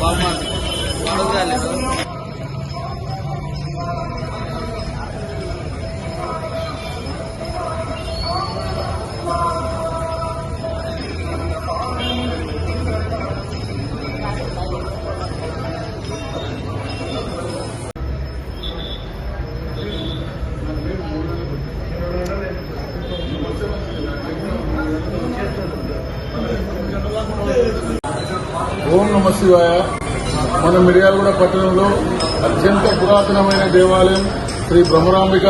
బాగుమారు ఓం నమ శివాయ. మన మిర్యాలగూడ పట్టణంలో అత్యంత పురాతనమైన దేవాలయం శ్రీ బ్రహ్మరాంబిక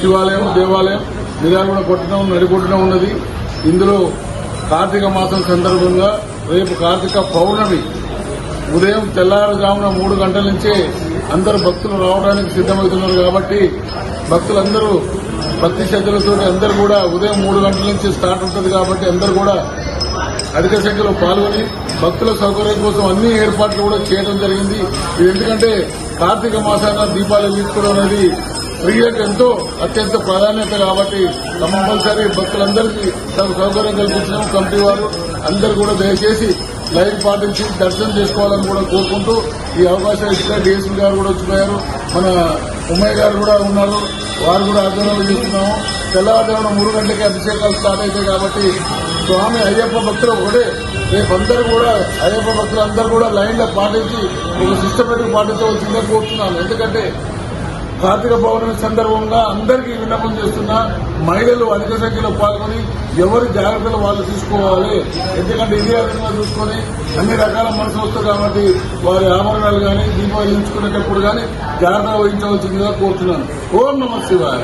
శివాలయం దేవాలయం మిర్యాలగూడ పట్టణం నడిపొట్టున ఉన్నది. ఇందులో కార్తీక మాసం సందర్భంగా రేపు కార్తీక పౌర్ణమి ఉదయం తెల్లారుజామున మూడు గంటల నుంచే అందరు భక్తులు రావడానికి సిద్దమవుతున్నారు కాబట్టి భక్తులందరూ భక్తి శ్రద్ధలతో అందరూ కూడా ఉదయం మూడు గంటల నుంచి స్టార్ట్ ఉంటుంది కాబట్టి అందరూ కూడా అధిక సంఖ్యలో పాల్గొని భక్తుల సౌకర్యం కోసం అన్ని ఏర్పాట్లు కూడా చేయడం జరిగింది. ఇది ఎందుకంటే కార్తీక మాసాన దీపాలు తీసుకోవడం అనేది స్త్రీలకు ఎంతో అత్యంత ప్రాధాన్యత కాబట్టి కంపల్సరీ భక్తులందరికీ తమ సౌకర్యం కల్పించడం కమిటీ వారు అందరూ కూడా దయచేసి లైన్ పాటించి దర్శనం చేసుకోవాలని కూడా కోరుకుంటూ ఈ అవకాశం ఇచ్చిన డిఎస్పీ గారు కూడా వచ్చిపోయారు. మన ఉమ్మయ్య గారు కూడా ఉన్నారు. వారు కూడా ఆధ్వర్యంలో చేస్తున్నాము. తెల్లవారుజామున మూడు గంటలకి అభిషేకాలు స్టార్ట్ అవుతాయి కాబట్టి స్వామి అయ్యప్ప భక్తులు ఒకటే. రేపు అందరూ కూడా అయ్యప్ప భక్తులు అందరూ కూడా లైన్లో పాటించి ఒక సిస్టమేటిక్ పాటించవలసిందే కోరుతున్నాను. ఎందుకంటే కార్తీక పౌర్ణమి సందర్భంగా అందరికీ విన్నపం చేస్తున్నా మహిళలు అధిక సంఖ్యలో పాల్గొని ఎవరి జాగ్రత్తలు వాళ్ళు తీసుకోవాలి? ఎందుకంటే ఇదే విధంగా చూసుకొని అన్ని రకాల మనసు వస్తుంది కాబట్టి వారి ఆభరణాలు కానీ దీపావళి ఎంచుకునేటప్పుడు కానీ జాగ్రత్త వహించవలసిందిగా కోరుతున్నాను. ఓం నమ శివాయ.